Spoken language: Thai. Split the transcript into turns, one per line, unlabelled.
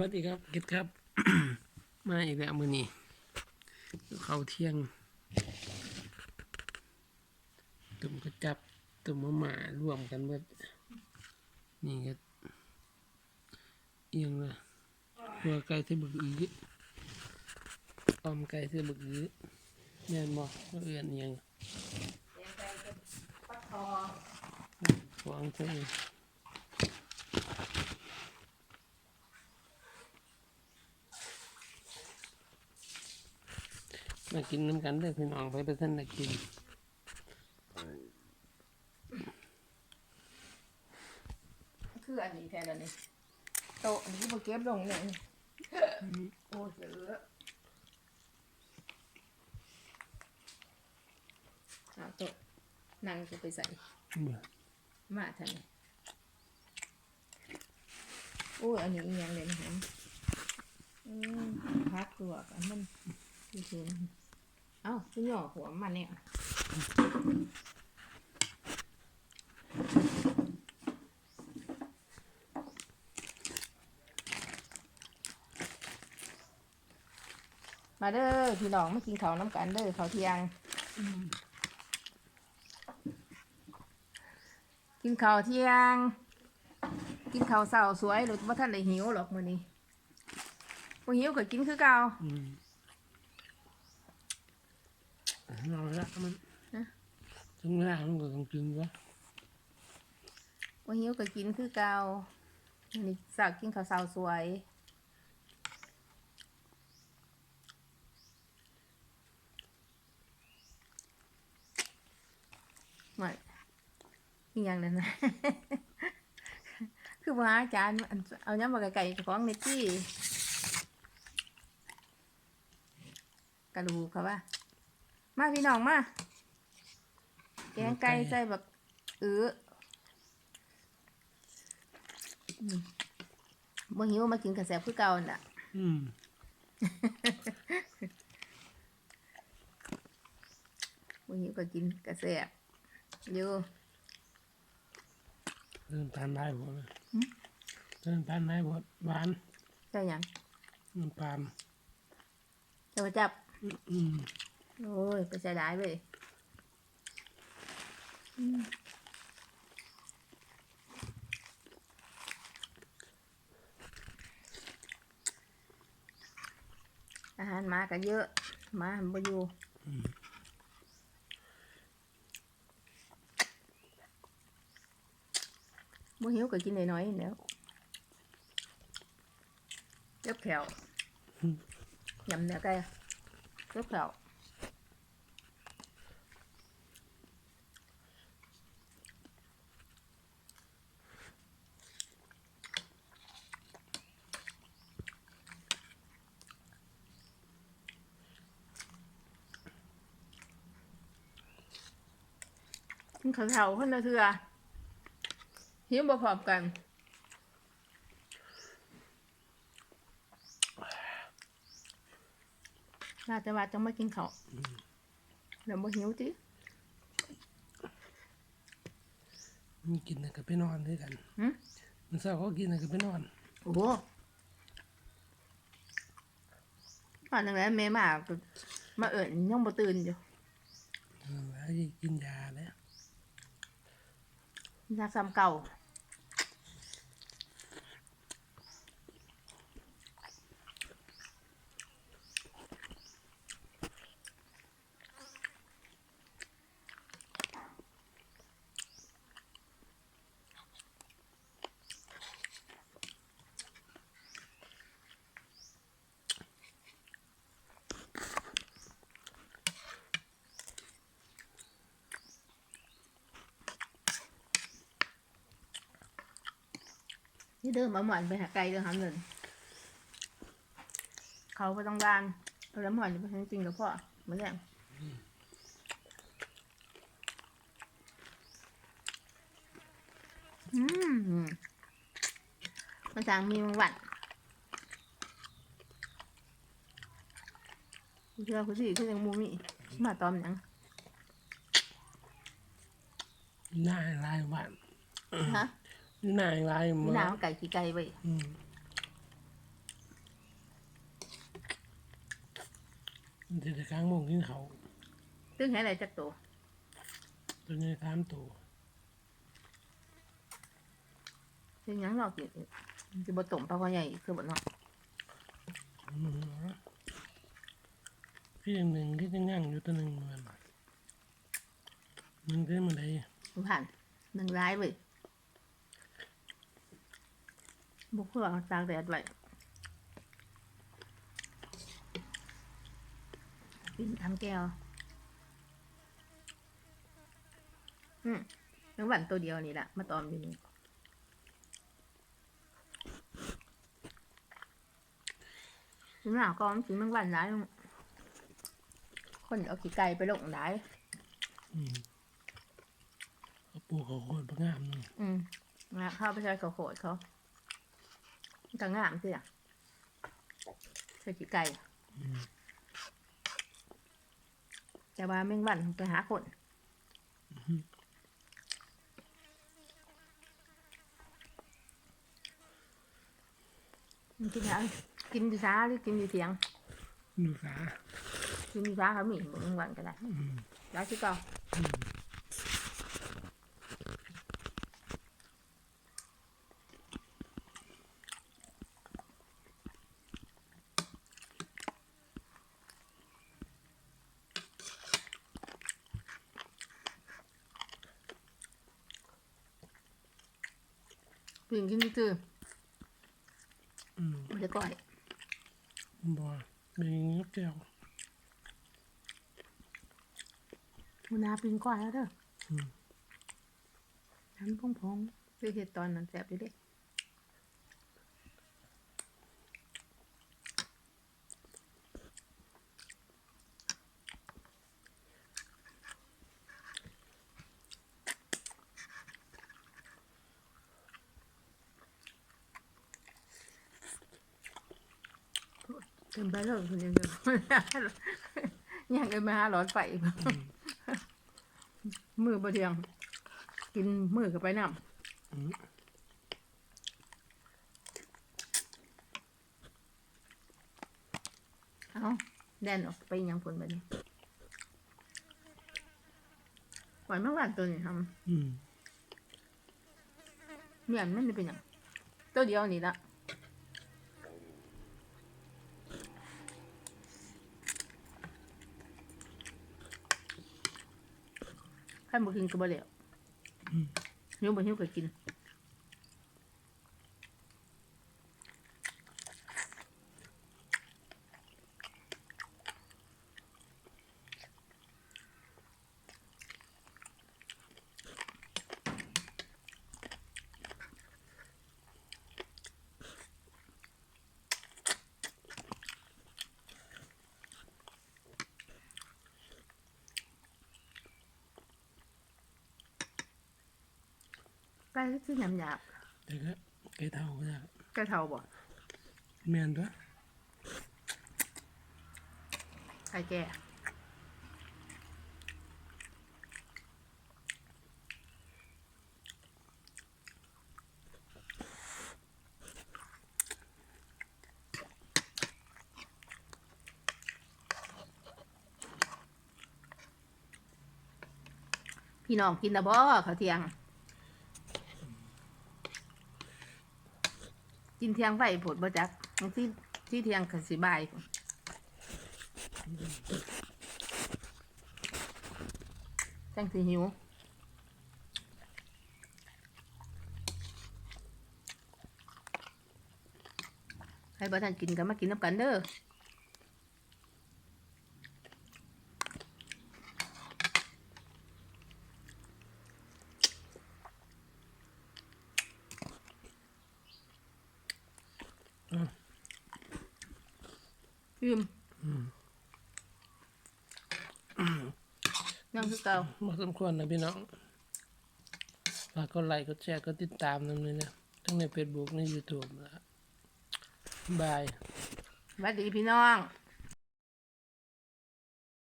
วัสดีครับกิดครับ มาอีกแล้วมื้อนี้ข้าวเที่ยงตุ่มกระจับตุ่มมะหม่ารวมกันเบิดนี่ก็เอียงละหัวไก่ที่บึกอื้อออมไก่ที่บึกอื้อแม่นบ่ว่าเอื้อนเอียงฟองเท่ มากินน้ำกันเด้อพี่น้องไปไปท่านได้กิน
คืออันนี้แทนอันนี้โตะอันนี้บ่เก็บลงเนี่ยโอ้เยอเอาโต๊ะนั่งจะไปใส่
เบื่อ
มาทันนี้โอ้ยอันนี้อีหยังเลยนะฮะอืมพักตัวกันมันดูสิเอ้าคุณหย่อหัวมันเนี่ยมาเด้อพี่น้องมากินข้าวน้ำกันเด้อข้าวเที่ยง กินข้าวเที่ยง กินข้าวเช้าสวยหรือว่าท่านได้หิวหรอกมื้อนี้บ่หิวก็กินคือเก่า
อืม เอาละมัน
ฮะ
ถึงเวลามันก็ต้องกินวะ
บ่หิวก็กินคือเก่ามื้อนี้สาวกินข้าวเช้าสวยไม่อีหยังนั่นนะ คือว่าอาจารย์อันเอาย้ำมาไก่ๆของในที่กระดูกเขาว่า มาพี่น้องมาแกงไก่ใส่แบบเอออืมบ่หิวมากินกระแสบคือเก่าน่ะ
อืม
บ่หิวก็กินกระแสบอยู่
เริ่มทานได้หมดเลย
หืม
เริ่มทานได้หมดหวาน
ใช่หยัง
น้ำตาล
จะมาจับ
อืม
โอ้ยไปใส่ได้เว้ยอืมอาหารหมาก็เยอะหมามันบ่อยู่บ่หิวก็กินน้อยๆนี่แหล้วเจ็บแขวยำเนื้อ ไก่เจ็บแขวกินข้าวเผาคนละเทือหิวบ่พร้อมกันน่าจะว่าจะมากินข้าวเดี๋ยวบ่หิวจิ
มันกินแล้วก็ไปนอนด้วยกัน
หึ
มันเศร้าเขากินแล้วก็ไปนอน
โอ้โหตอนนั้นแหละแม่มาก็มาเอิญยังบ่ตื่นอยู่
เออแล้วจะกินยาแล้ว
ยาซ้ำเก่า นี่เดิมมาหมอนไปหาไกลเดิมหำหนึ่งเขาไปต้องการเอาแล้วหมอนไปทจริงๆแล้วพ่อเหมือนอย่างอืมมันจางมีมังหวัดกูเชื่อคุณสิคือยังมูมีมาตอมหยัง
หน้าลายบ้าน
ฮะ
นี่นางลาย
อ
ยู่มี
หนามั้งมันไก่ขี้ไก่ไว้
อืมมักลางมงกินเขา
ซึ่งให้อะไจักตัว
ตัวนี้สามตัว
ซึ่หยังเรากินอีกบดต่ปลาคอใหญ่คือบ่เนาะ
อืมพี่งหนึ่งที่จะย่างอยู่ตัวหนึ่งเหมือนหนึ่งเป็มันได
มันผ่านหนึ่งร้ายเว้ย บุกเพื่อเอาตากแดดไว้กินทำแก้ว อืมน้ำหวานตัวเดียวนี่แหละมาตอมอยู่นี่ถึงหนาวก็มันถึงน้ำหวานร้ายลงคนเอาขี้ไก่ไปลงได้
อืมเขาปลูกเขาโคตรประงามนี่
อืมนะเข้าไปใช้เขาโขดเขามัน ก็งามสิอะใส่ขี้ไก่
อืม
แต่ว่าแมงวันไปหาคนมันกินอะไรกินดีช้าหรือกินดีเทียง
ดูสา
กินดีช้าเขามีบอกแมงวันก็ได้
อืม
แล้วที่ก็
อืม
ปิ่งกินซื่อ
อืม
ๆมันจะก่อย
บ่เป็นนี้แก้ว
มันนาปิ่งก่อยแล้วเด้อ
อืม
น้ำพองพองๆคือเห็ดตอนนั้นแสบอยู่เด้ เต็มไปเลยคุณยังจะยังกันมาหาร้อนไฟมือบะเทียง กินมือกับไปน้ำเอาแดนออกไปยังผลแบบนี้หวานมากหวานตัวนี้ท
อืมำ
เมียนมันจะเป็นอย่างตัวเดียวนี่ละ ใครบ่กินก็บ่เหลว
อืม
หิวบ่หิวก็กิน ใกล้ที่ยำหยาบ
แต่ก็ไก่เท่าก็ได้
ใกล้เท่าบ่
แม่นด้วย
ใกล้แก่พี่น้องกินนะบ่เขาวเที่ยง กินเที่ยงไฟผดบ่จักบางที่ที่เที่ยงขสิบายจังสิหิวให้บ่ทันกินกันมากินน้ำกันเด้อ ยืม
อืม
ยังคือเก่า
มาสมควรนะพี่น้องฝากกดไลค์กดแชร์กดติดตามนำเลยนะทั้งใน Facebook ใน YouTube นะบาย
สวัสดีพี่น้อง